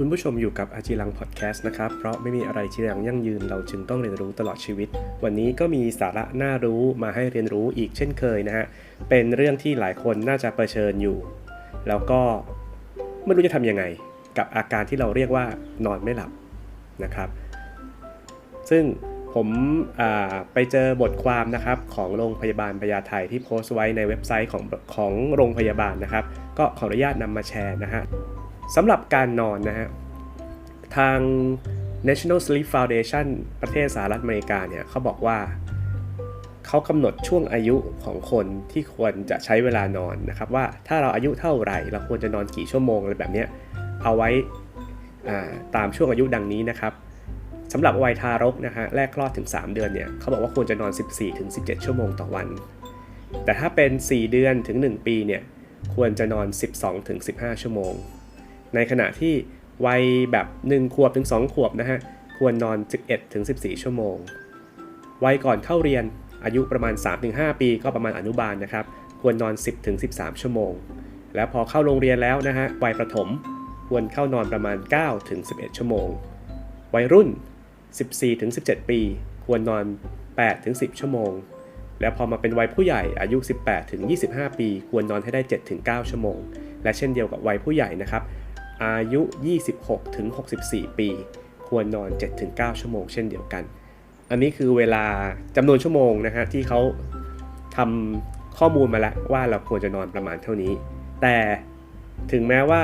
คุณผู้ชมอยู่กับอาจีรังพอดแคสต์นะครับ เพราะไม่มีอะไรที่ยังยั่งยืนเราจึงต้องเรียนรู้ตลอดชีวิต วันนี้ก็มีสาระน่ารู้มาให้เรียนรู้อีกเช่นเคยนะฮะ เป็นเรื่องที่หลายคนน่าจะเผชิญอยู่ แล้วก็ไม่รู้จะทำยังไง กับอาการที่เราเรียกว่านอนไม่หลับนะครับ ซึ่งผมไปเจอบทความนะครับของโรงพยาบาลพญาไทที่โพสต์ไว้ในเว็บไซต์ของของโรงพยาบาลนะครับ ก็ขออนุญาตนำมาแชร์นะฮะ สำหรับการนอนนะฮะ ทาง National Sleep Foundation ประเทศสหรัฐอเมริกาเนี่ยเขาบอกว่าเขากำหนดช่วงอายุของคนที่ควรจะใช้เวลานอนนะครับว่าถ้าเราอายุเท่าไหร่ เราควรจะนอนกี่ชั่วโมงอะไรแบบนี้เอาไว้ตามช่วงอายุดังนี้นะครับสำหรับวัยทารกนะฮะแรกคลอดถึง 3 เดือนเนี่ยเขาบอกว่าควรจะนอน 14-17 ชั่วโมงต่อวัน แต่ถ้าเป็น 4 เดือนถึง 1 ปีเนี่ยควรจะนอน 12-15 ชั่วโมง ในขณะที่วัยแบบ 1 ขวบถึง 2 ขวบนะฮะ ควรนอน 11ถึง14 ชั่วโมง วัยก่อนเข้าเรียนอายุประมาณ 3-5 ปีก็ประมาณอนุบาลนะครับ ควรนอน 10ถึง13 ชั่วโมง แล้วพอเข้าโรงเรียนแล้วนะฮะ วัยประถมควรเข้านอนประมาณ9ถึง11 ชั่วโมง วัยรุ่น 14ถึง17 ปี ควรนอน8ถึง10 ชั่วโมง แล้วพอมาเป็นวัยผู้ใหญ่อายุ 18ถึง25 ปี ควรนอนให้ได้7ถึง9ชั่วโมง และเช่นเดียวกับวัยผู้ใหญ่นะครับ อายุ 26ถึง64 ปี ควรนอน 7-9 ชั่วโมงเช่นเดียวกัน อันนี้คือเวลาจำนวนชั่วโมงนะฮะที่เขาทำข้อมูลมาแล้วว่าเราควรจะนอนประมาณเท่านี้ แต่ถึงแม้ว่า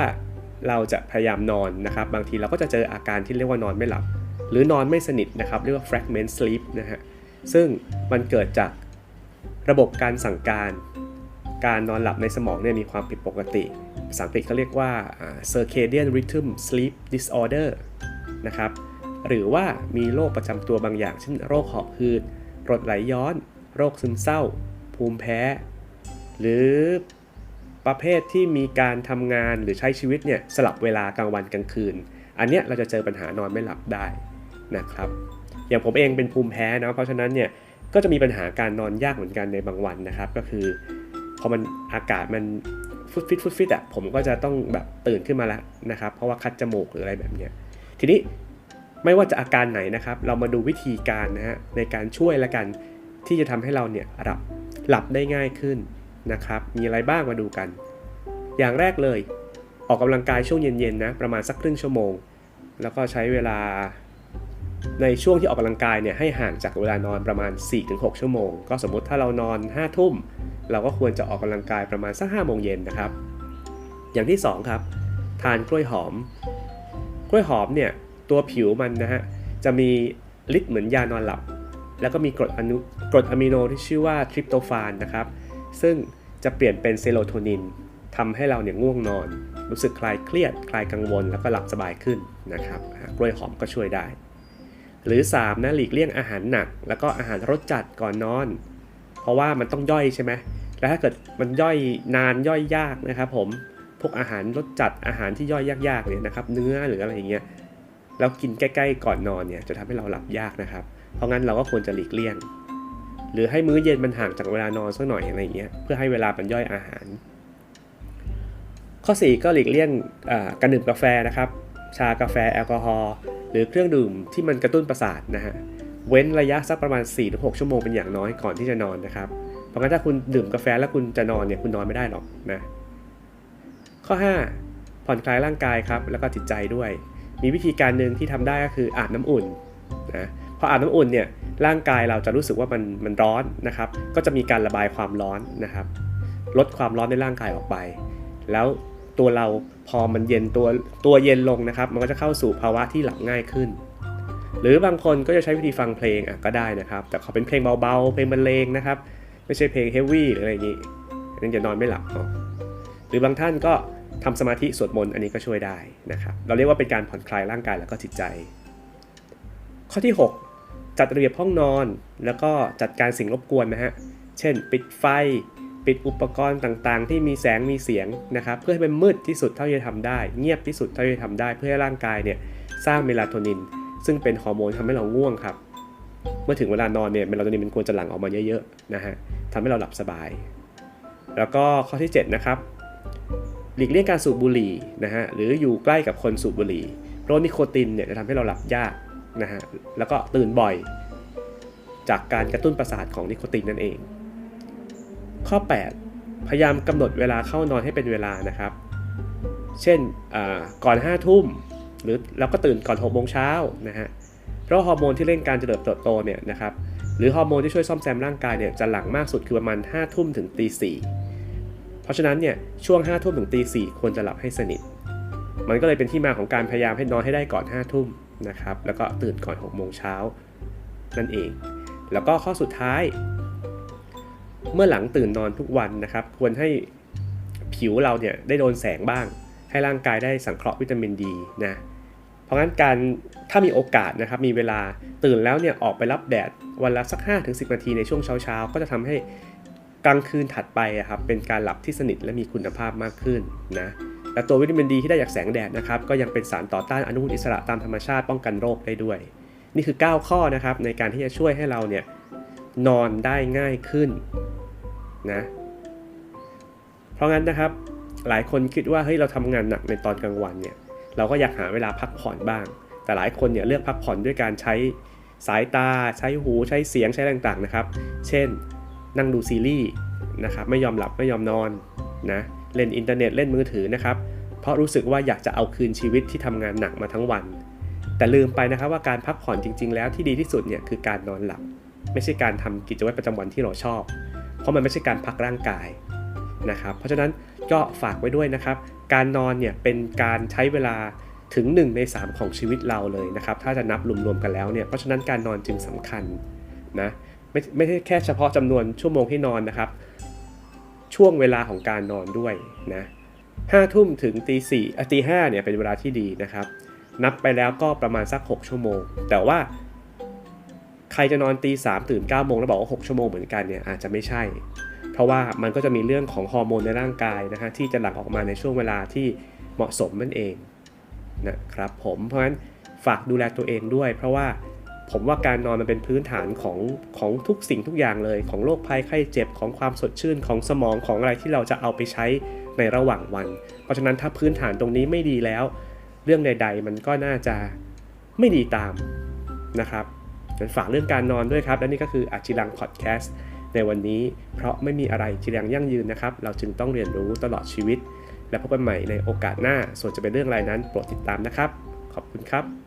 เราจะพยายามนอนนะครับ บางทีเราก็จะเจออาการที่เรียกว่านอนไม่หลับ หรือนอนไม่สนิทนะครับ เรียกว่า fragment sleep นะฮะ ซึ่งมันเกิดจากระบบการสั่งการ การนอนหลับในสมองเนี่ยมีความผิดปกติ ภาษาอังกฤษเขาเรียกว่า circadian rhythm sleep disorder นะครับ หรือว่ามีโรคประจำตัวบางอย่าง เช่นโรคหอบหืดกรดไหลย้อน โรคซึมเศร้า ภูมิแพ้ หรือประเภทที่มีการทำงานหรือใช้ชีวิตเนี่ยสลับเวลากลางวันกลางคืน อันเนี้ยเราจะเจอปัญหานอนไม่หลับได้นะครับ อย่างผมเองเป็นภูมิแพ้นะเพราะฉะนั้นเนี่ยก็จะมีปัญหาการนอนยากเหมือนกันในบางวันนะครับ ก็คือพอมันอากาศมัน ฟุตฟิตฟุตฟิตอะผมก็จะต้องแบบตื่นขึ้นมาแล้วนะครับ เพราะว่าคัดจมูกหรืออะไรแบบเนี้ยทีนี้ไม่ว่าจะอาการไหนนะครับ เรามาดูวิธีการนะฮะในการช่วยละกันที่จะทำให้เราเนี่ยหลับหลับได้ง่ายขึ้นนะครับ มีอะไรบ้างมาดูกัน อย่างแรกเลย ออกกำลังกายช่วงเย็นๆนะประมาณสักครึ่งชั่วโมง แล้วก็ใช้เวลาในช่วงที่ออกกำลังกายเนี่ยให้ห่างจากเวลานอนประมาณ 4-6 ชั่วโมง ก็สมมุติถ้าเรานอน5ทุ่ม เราก็ควรจะออกกำลังกายประมาณสักห้าโมงเย็นนะครับ อย่างที่ 2 ครับ ทานกล้วยหอม กล้วยหอมเนี่ยตัวผิวมันนะฮะจะมีฤทธิ์เหมือนยานอนหลับ แล้วก็มีกรดอนุกรดอะมิโนที่ชื่อว่าทริปโตฟานนะครับ ซึ่งจะเปลี่ยนเป็นเซโรโทนินทำให้เราเนี่ยง่วงนอน รู้สึกคลายเครียด คลายกังวลแล้วก็หลับสบายขึ้นนะครับกล้วยหอมก็ช่วยได้ หรือ 3 นะหลีกเลี่ยงอาหารหนัก แล้วก็อาหารรสจัดก่อนนอน เพราะว่ามันต้องย่อยใช่ไหมแล้วถ้าเกิดมันย่อยนานย่อยยากนะครับผมพวกอาหารรสจัดอาหารที่ย่อยยากๆเนี่ยนะครับ เนื้อหรืออะไรอย่างเงี้ยแล้วกินใกล้ๆก่อนนอนเนี่ยจะทำให้เราหลับยากนะครับ เพราะงั้นเราก็ควรจะหลีกเลี่ยง หรือให้มื้อเย็นมันห่างจากเวลานอนสักหน่อยอะไรอย่างเงี้ยเพื่อให้เวลามันย่อยอาหาร ข้อ 4 ก็หลีกเลี่ยงการดื่มกาแฟนะครับ ชากาแฟแอลกอฮอล์หรือเครื่องดื่มที่มันกระตุ้นประสาทนะฮะ เว้นระยะสักประมาณ4-6ชั่วโมงเป็นอย่างน้อยก่อนที่จะนอนนะครับ เพราะงั้นถ้าคุณดื่มกาแฟแล้วคุณจะนอนเนี่ยคุณนอนไม่ได้หรอกนะ ข้อ 5 ผ่อนคลายร่างกายครับ แล้วก็จิตใจด้วย มีวิธีการหนึ่งที่ทำได้ก็คืออาบน้ำอุ่นนะพออาบน้ำอุ่นเนี่ยร่างกายเราจะรู้สึกว่ามันมันร้อนนะครับ ก็จะมีการระบายความร้อนนะครับ ลดความร้อนในร่างกายออกไป แล้วตัวเราพอมันเย็นตัวตัวเย็นลงนะครับ มันก็จะเข้าสู่ภาวะที่หลับง่ายขึ้น หรือบางคนก็จะใช้วิธีฟังเพลงอะก็ได้นะครับ แต่ขอเป็นเพลงเบาๆ เพลงบรรเลงนะครับ ไม่ใช่เพลงเฮฟวี่หรืออะไรอย่างนี้นั่นจะนอนไม่หลับหรือบางท่านก็ทำสมาธิสวดมนต์อันนี้ก็ช่วยได้นะครับ เราเรียกว่าเป็นการผ่อนคลายร่างกายแล้วก็จิตใจ ข้อที่ 6 จัดระเบียบห้องนอน แล้วก็จัดการสิ่งรบกวนนะฮะ เช่น ปิดไฟ ปิดอุปกรณ์ต่างๆ ที่มีแสงมีเสียงนะครับ เพื่อให้มันมืดที่สุดเท่าที่จะทำได้ เงียบที่สุดเท่าที่จะทำได้ เพื่อให้ร่างกายเนี่ยสร้างเมลาโทนิน ซึ่งเป็นฮอร์โมนทำให้เราง่วงครับ เมื่อถึงเวลานอนเนี่ยเมลาโทนินมันควรจะหลั่งออกมาเยอะๆนะฮะทำให้เราหลับสบาย แล้วก็ข้อที่ 7 นะครับหลีกเลี่ยงการสูบบุหรี่นะฮะหรืออยู่ใกล้กับคนสูบบุหรี่เพราะนิโคตินเนี่ยจะทำให้เราหลับยากนะฮะแล้วก็ตื่นบ่อย จากการกระตุ้นประสาทของนิโคตินนั่นเอง ข้อ 8 พยายามกำหนดเวลาเข้านอนให้เป็นเวลานะครับ เช่นอ่าก่อน5ทุ่ม หรือเราก็ตื่นก่อน6โมงเช้านะฮะเพราะฮอร์โมนที่เร่งการเจริญเติบโตเนี่ยนะครับหรือฮอร์โมนที่ช่วยซ่อมแซมร่างกายเนี่ยจะหลังมากสุดคือประมาณ5ทุ่มถึงตีสี่เพราะฉะนั้นเนี่ยช่วง5ทุ่มถึงตีสี่ควรจะหลับให้สนิท มันก็เลยเป็นที่มาของการพยายามให้นอนให้ได้ก่อน5ทุ่มนะครับแล้วก็ตื่นก่อน6โมงเช้านั่นเอง แล้วก็ข้อสุดท้าย เมื่อหลังตื่นนอนทุกวันนะครับ ควรให้ผิวเราเนี่ยได้โดนแสงบ้าง ให้ร่างกายได้สังเคราะห์วิตามินดีนะ เพราะงั้นการถ้ามีโอกาสนะครับมีเวลาตื่นแล้วเนี่ยออกไปรับแดดวันละสัก 5-10 นาทีในช่วงเช้าๆ ก็จะทำให้กลางคืนถัดไปครับเป็นการหลับที่สนิทและมีคุณภาพมากขึ้นนะและตัววิตามินดีที่ได้จากแสงแดดนะครับก็ยังเป็นสารต่อต้านอนุมูลอิสระตามธรรมชาติป้องกันโรคได้ด้วย นี่คือ 9 ข้อนะครับในการที่จะช่วยให้เราเนี่ยนอนได้ง่ายขึ้นนะเพราะงั้นนะครับหลายคนคิดว่าเฮ้ยเราทำงานหนักในตอนกลางวันเนี่ย เราก็อยากหาเวลาพักผ่อนบ้าง แต่หลายคนเนี่ยเลือกพักผ่อนด้วยการใช้สายตา ใช้หู ใช้เสียง ใช้ต่างๆนะครับ เช่น นั่งดูซีรีส์นะครับไม่ยอมหลับไม่ยอมนอนนะเล่นอินเทอร์เน็ตเล่นมือถือนะครับ เพราะรู้สึกว่าอยากจะเอาคืนชีวิตที่ทำงานหนักมาทั้งวัน แต่ลืมไปนะครับว่าการพักผ่อนจริง ๆ แล้วที่ดีที่สุดเนี่ยคือการนอนหลับ ไม่ใช่การทำกิจวัตรประจำวันที่เราชอบ เพราะมันไม่ใช่การพักร่างกายนะครับ เพราะฉะนั้นก็ฝากไว้ด้วยนะครับ การนอนเนี่ยเป็นการใช้เวลาถึง 1 ใน 3 ของชีวิตเราเลยนะครับ ถ้าจะนับรวมๆกันแล้วเนี่ย เพราะฉะนั้นการนอนจึงสำคัญนะไม่ไม่ใช่แค่เฉพาะจำนวนชั่วโมงที่นอนนะครับ ช่วงเวลาของการนอนด้วยนะห้าทุ่มถึงตีสี่ตีห้าเนี่ยเป็นเวลาที่ดีนะครับ นับไปแล้วก็ประมาณสัก 6 ชั่วโมง แต่ว่า ใครจะนอนตีสามตื่น9ก้าโมงแล้วบอกว่า 6 ชั่วโมงเหมือนกันเนี่ยอาจจะไม่ใช่ เพราะว่ามันก็จะมีเรื่องของฮอร์โมนในร่างกายนะฮะที่จะหลั่งออกมาในช่วงเวลาที่เหมาะสมนั่นเองนะครับผมเพราะฉะนั้นฝากดูแลตัวเองด้วย เพราะว่าผมว่าการนอนมันเป็นพื้นฐานของของทุกสิ่งทุกอย่างเลยของโรคภัยไข้เจ็บของความสดชื่นของสมองของอะไรที่เราจะเอาไปใช้ในระหว่างวัน เพราะฉะนั้นถ้าพื้นฐานตรงนี้ไม่ดีแล้ว เรื่องใด ๆ มันก็น่าจะไม่ดีตามนะครับงั้นฝากเรื่องการนอนด้วยครับ และนี่ก็คืออาจิรังพอดแคสต์ ในวันนี้ เพราะไม่มีอะไรจีรังยั่งยืนนะครับ เราจึงต้องเรียนรู้ตลอดชีวิต และพบกันใหม่ในโอกาสหน้า ส่วนจะเป็นเรื่องอะไรนั้นโปรดติดตามนะครับ ขอบคุณครับ